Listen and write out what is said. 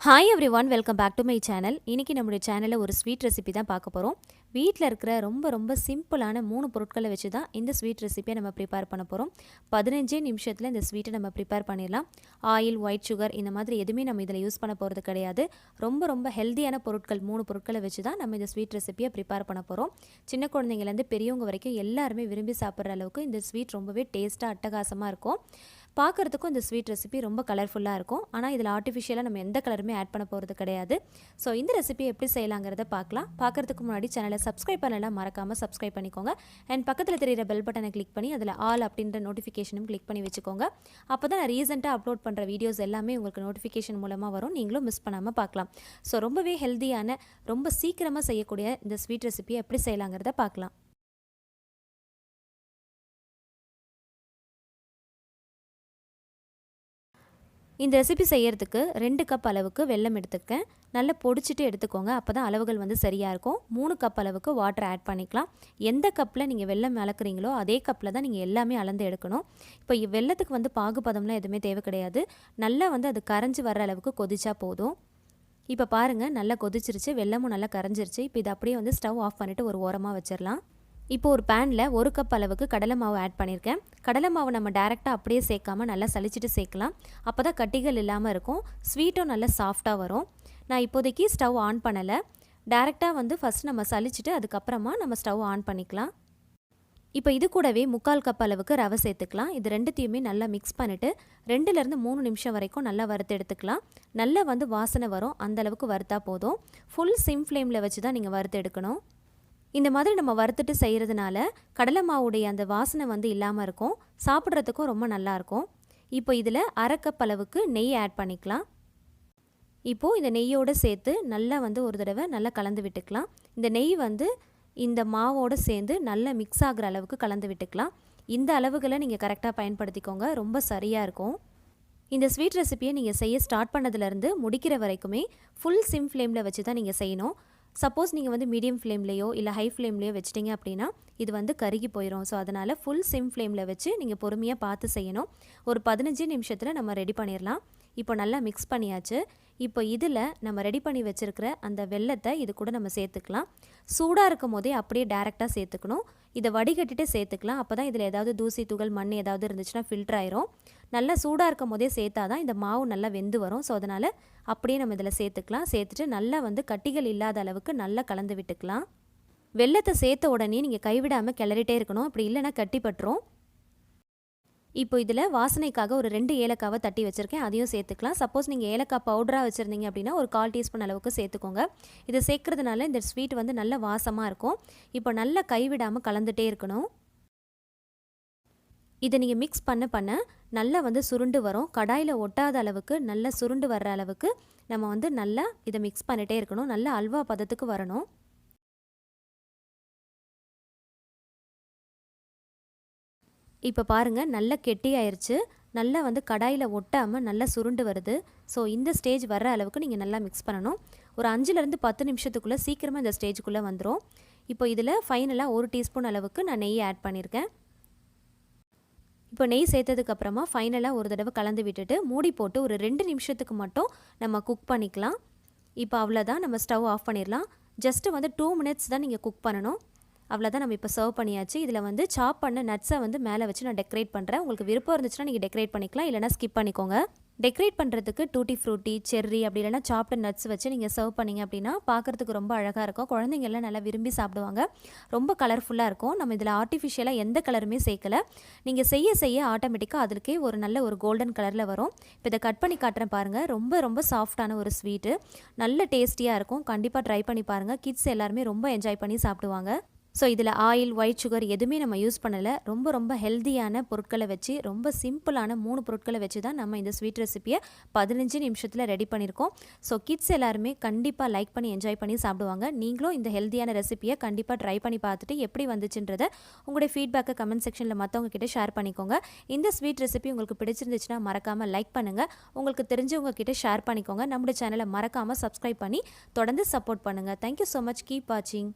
Hi everyone welcome back to my channel இன்றைக்கி நம்மளுடைய சேனலில் ஒரு ஸ்வீட் ரெசிபி தான் பார்க்க போகிறோம் வீட்டில் இருக்கிற ரொம்ப ரொம்ப சிம்பிளான மூணு பொருட்களை வச்சு தான் இந்த ஸ்வீட் ரெசிப்பியை நம்ம ப்ரிப்பேர் பண்ண போகிறோம் பதினஞ்சே நிமிஷத்தில் இந்த ஸ்வீட்டை நம்ம ப்ரிப்பேர் பண்ணிடலாம். ஆயில் ஒயிட் சுகர் இந்த மாதிரி எதுவுமே நம்ம இதில் யூஸ் பண்ண போகிறது கிடையாது. ரொம்ப ரொம்ப ஹெல்த்தியான பொருட்கள் மூணு பொருட்களை வச்சு தான் நம்ம இந்த ஸ்வீட் ரெசிப்பியை ப்ரிப்பேர் பண்ண போகிறோம் சின்ன குழந்தைங்கலேருந்து பெரியவங்க வரைக்கும் எல்லாருமே விரும்பி சாப்பிட்ற அளவுக்கு இந்த ஸ்வீட் ரொம்பவே டேஸ்ட்டாக அட்டகாசமாக இருக்கும். பார்க்குறதுக்கும் இந்த ஸ்வீட் ரெசிபி ரொம்ப கலர்ஃபுல்லாக இருக்கும். ஆனால் இதில் ஆர்டிஃபிஷியலாக நம்ம எந்த கலருமே ஆட் பண்ண போகிறது கிடையாது. ஸோ இந்த ரெசிபி எப்படி செய்யலாங்கிறத பார்க்கலாம். பார்க்குறதுக்கு முன்னாடி சேனலை சப்ஸ்கிரைப் பண்ணலாம் மறக்காமல் சப்ஸ்கிரைப் பண்ணிக்கோங்க. அண்ட் பக்கத்தில் தெரியிற பெல் பட்டனை கிளிக் பண்ணி அதில் ஆல் அப்படின்ற நோட்டிஃபிகேஷனும் கிளிக் பண்ணி வச்சுக்கோங்க. அப்போ தான் நான் ரீசெண்டாக அப்லோட் பண்ணுற வீடியோஸ் எல்லாமே உங்களுக்கு நோட்டிஃபிகேஷன் மூலமாக வரும். நீங்களும் மிஸ் பண்ணாமல் பார்க்கலாம். ஸோ ரொம்பவே ஹெல்த்தியான ரொம்ப சீக்கிரமாக செய்யக்கூடிய இந்த ஸ்வீட் ரெசிபியை எப்படி செய்யலாங்கிறத பார்க்கலாம். இந்த ரெசிபி செய்யறதுக்கு ரெண்டு கப் அளவுக்கு வெல்லம் எடுத்துக்கேன் நல்லா பொடிச்சிட்டு எடுத்துக்கோங்க. அப்போ தான் அளவுகள் வந்து சரியாக இருக்கும். மூணு கப் அளவுக்கு வாட்டர் ஆட் பண்ணிக்கலாம். எந்த கப்பில் நீங்கள் வெல்லம் அளக்குறீங்களோ அதே கப்பில் தான் நீங்கள் எல்லாமே அளந்து எடுக்கணும். இப்போ வெள்ளத்துக்கு வந்து பாகுபதம்லாம் எதுவுமே தேவை கிடையாது. நல்லா வந்து அது கரைஞ்சி வர அளவுக்கு கொதிச்சா போதும். இப்போ பாருங்கள் நல்லா கொதிச்சிருச்சு. வெள்ளமும் நல்லா கரைஞ்சிருச்சு. இப்போ இது அப்படியே வந்து ஸ்டவ் ஆஃப் பண்ணிவிட்டு ஒரு ஓரமாக வச்சிடலாம் இப்போ ஒரு பேனில் ஒரு கப் அளவுக்கு கடலை மாவு ஆட் பண்ணியிருக்கேன் கடலை மாவு நம்ம டேரெக்டாக அப்படியே சேர்க்காம நல்லா சளிச்சிட்டு சேர்க்கலாம். அப்போ தான் கட்டிகள் இல்லாமல் இருக்கும். ஸ்வீட்டும் நல்லா சாஃப்டாக வரும். நான் இப்போதைக்கு ஸ்டவ் ஆன் பண்ணலை. டேரெக்டாக வந்து ஃபஸ்ட் நம்ம சளிச்சிட்டு அதுக்கப்புறமா நம்ம ஸ்டவ் ஆன் பண்ணிக்கலாம். இப்போ இது கூடவே முக்கால் கப் அளவுக்கு ரவை சேர்த்துக்கலாம். இது ரெண்டுத்தையுமே நல்லா மிக்ஸ் பண்ணிவிட்டு ரெண்டுலேருந்து மூணு நிமிஷம் வரைக்கும் நல்லா வறுத்து எடுத்துக்கலாம். நல்லா வந்து வாசனை வரும். அந்தளவுக்கு வறுத்தா போதும். ஃபுல் சிம் ஃப்ளேமில் வச்சு தான் நீங்கள் வறுத்து எடுக்கணும். இந்த மாதிரி நம்ம வறுத்துட்டு செய்கிறதுனால கடலை மாவுடைய அந்த வாசனை வந்து இல்லாமல் இருக்கும். சாப்பிட்றதுக்கும் ரொம்ப நல்லாயிருக்கும் இப்போ இதில் அரை கப் அளவுக்கு நெய் ஆட் பண்ணிக்கலாம். இப்போது இந்த நெய்யோடு சேர்த்து நல்லா வந்து ஒரு தடவை நல்லா கலந்து விட்டுக்கலாம். இந்த நெய் வந்து இந்த மாவோடு சேர்ந்து நல்லா மிக்ஸ் ஆகிற அளவுக்கு கலந்து விட்டுக்கலாம். இந்த அளவுகளை நீங்கள் கரெக்டாக பயன்படுத்திக்கோங்க. ரொம்ப சரியாக இருக்கும். இந்த ஸ்வீட் ரெசிப்பியை நீங்கள் செய்ய ஸ்டார்ட் பண்ணதுலேருந்து முடிக்கிற வரைக்குமே ஃபுல் சிம் ஃப்ளேமில் வச்சு தான் நீங்கள் செய்யணும். சப்போஸ் நீங்கள் வந்து மீடியம் ஃப்ளேம்லேயோ இல்லை ஹை ஃப்ளேம்லேயோ வச்சிட்டிங்க அப்படின்னா இது வந்து கருகி போயிடும் ஸோ அதனால் ஃபுல் சிம் ஃப்ளேமில் வச்சு நீங்கள் பொறுமையாக பார்த்து செய்யணும். ஒரு பதினஞ்சு நிமிஷத்தில் நம்ம ரெடி பண்ணிடலாம் இப்போ நல்லா மிக்ஸ் பண்ணியாச்சு. இப்போ இதில் நம்ம ரெடி பண்ணி வச்சுருக்கிற அந்த வெள்ளத்தை இது கூட நம்ம சேர்த்துக்கலாம். சூடாக இருக்கும் போதே அப்படியே டேரெக்டாக சேர்த்துக்கணும். இதை வடிகட்டிட்டு சேர்த்துக்கலாம். அப்போ தான் இதில் ஏதாவது தூசி துகள் மண் ஏதாவது இருந்துச்சுன்னா ஃபில்டர் ஆயிரும். நல்லா சூடாக இருக்கும் போதே சேர்த்தா தான் இந்த மாவு நல்லா வெந்து வரும். ஸோ அதனால் அப்படியே நம்ம இதில் சேர்த்துக்கலாம். சேர்த்துட்டு நல்லா வந்து கட்டிகள் இல்லாத அளவுக்கு நல்லா கலந்து விட்டுக்கலாம். வெள்ளத்தை சேர்த்த உடனே நீங்கள் கைவிடாமல் கிளறிட்டே இருக்கணும். அப்படி இல்லைன்னா கட்டிப்பட்டுரும். இப்போ இதில் வாசனைக்காக ஒரு ரெண்டு ஏலக்காவை தட்டி வச்சுருக்கேன். அதையும் சேர்த்துக்கலாம். சப்போஸ் நீங்கள் ஏலக்காய் பவுடராக வச்சுருந்தீங்க அப்படின்னா ஒரு கால் டீஸ்பூன் அளவுக்கு சேர்த்துக்கோங்க. இதை சேர்க்குறதுனால இந்த ஸ்வீட் வந்து நல்ல வாசமாக இருக்கும். இப்போ நல்லா கைவிடாமல் கலந்துகிட்டே இருக்கணும். இதை நீங்கள் மிக்ஸ் பண்ண பண்ண நல்லா வந்து சுருண்டு வரும். கடாயில் ஒட்டாத அளவுக்கு நல்லா சுருண்டு வர்ற அளவுக்கு நம்ம வந்து நல்லா இதை மிக்ஸ் பண்ணிகிட்டே இருக்கணும். நல்லா அல்வா பதத்துக்கு வரணும். இப்போ பாருங்கள் நல்லா கெட்டி ஆயிடுச்சு நல்லா வந்து கடாயில் ஒட்டாமல் நல்லா சுருண்டு வருது. ஸோ இந்த ஸ்டேஜ் வர்ற அளவுக்கு நீங்கள் நல்லா மிக்ஸ் பண்ணணும். ஒரு அஞ்சுலேருந்து பத்து நிமிஷத்துக்குள்ளே சீக்கிரமாக இந்த ஸ்டேஜுக்குள்ளே வந்துடும் இப்போ இதில் ஃபைனலாக ஒரு டீஸ்பூன் அளவுக்கு நான் நெய் ஆட் பண்ணியிருக்கேன் இப்போ நெய் சேர்த்ததுக்கப்புறமா ஃபைனலாக ஒரு தடவை கலந்து விட்டுட்டு மூடி போட்டு ஒரு ரெண்டு நிமிஷத்துக்கு மட்டும் நம்ம குக் பண்ணிக்கலாம். இப்போ அவ்வளோதான் நம்ம ஸ்டவ் ஆஃப் பண்ணிடலாம். ஜஸ்ட்டு வந்து டூ மினிட்ஸ் தான் நீங்கள் குக் பண்ணணும். அவ்வளோதான் நம்ம இப்போ சர்வ் பண்ணியாச்சு. இதில் வந்து சாப் பண்ண நட்ஸை வந்து மேலே வச்சு நான் டெக்கரேட் பண்ணுறேன் உங்களுக்கு விருப்பம் இருந்துச்சுன்னா நீங்கள் டெக்கரேட் பண்ணிக்கலாம். இல்லைனா ஸ்கிப் பண்ணிக்கோங்க. டெக்கரேட் பண்ணுறதுக்கு டூட்டி ஃப்ரூட்டி செர்ரி அப்படி இல்லைனா சாப்பிட்ட நட்ஸ் வச்சு நீங்கள் சர்வ் பண்ணிங்க அப்படின்னா பார்க்குறதுக்கு ரொம்ப அழகாக இருக்கும். குழந்தைங்கள்லாம் நல்லா விரும்பி சாப்பிடுவாங்க. ரொம்ப கலர்ஃபுல்லாக இருக்கும். நம்ம இதில் ஆர்டிஃபிஷியலாக எந்த கலருமே சேர்க்கலை. நீங்கள் செய்ய செய்ய ஆட்டோமேட்டிக்காக அதுக்கே ஒரு நல்ல ஒரு கோல்டன் கலரில் வரும். இப்போ இதை கட் பண்ணி காட்டுறேன் பாருங்கள் ரொம்ப ரொம்ப சாஃப்டான ஒரு ஸ்வீட்டு நல்ல டேஸ்டியாக இருக்கும். கண்டிப்பாக ட்ரை பண்ணி பாருங்கள் கிட்ஸ் எல்லாருமே ரொம்ப என்ஜாய் பண்ணி சாப்பிடுவாங்க. ஸோ இதில் ஆயில் ஒயிட் சுகர் எதுவுமே நம்ம யூஸ் பண்ணலை. ரொம்ப ரொம்ப ஹெல்த்தியான பொருட்களை வச்சு ரொம்ப சிம்பிளான மூணு பொருட்களை வச்சு தான் நம்ம இந்த ஸ்வீட் ரெசிப்பியை பதினஞ்சு நிமிஷத்தில் ரெடி பண்ணியிருக்கோம் ஸோ கிட்ஸ் எல்லாருமே கண்டிப்பாக லைக் பண்ணி என்ஜாய் பண்ணி சாப்பிடுவாங்க. நீங்களும் இந்த ஹெல்த்தியான ரெசிப்பியை கண்டிப்பாக ட்ரை பண்ணி பார்த்துட்டு எப்படி வந்துச்சுன்றதை உங்களுடைய ஃபீட்பேக்கை கமெண்ட் செக்ஷனில் மற்றவங்க கிட்டே ஷேர் பண்ணிக்கோங்க. இந்த ஸ்வீட் ரெசிபி உங்களுக்கு பிடிச்சிருந்துச்சுன்னா மறக்காமல் லைக் பண்ணுங்கள் உங்களுக்கு தெரிஞ்சவங்க கிட்டே ஷேர் பண்ணிக்கோங்க. நம்மளோட சேனலை மறக்காமல் சப்ஸ்கிரைப் பண்ணி தொடர்ந்து சப்போர்ட் பண்ணுங்கள் தேங்க்யூ ஸோ மச் கீப் வாட்சிங்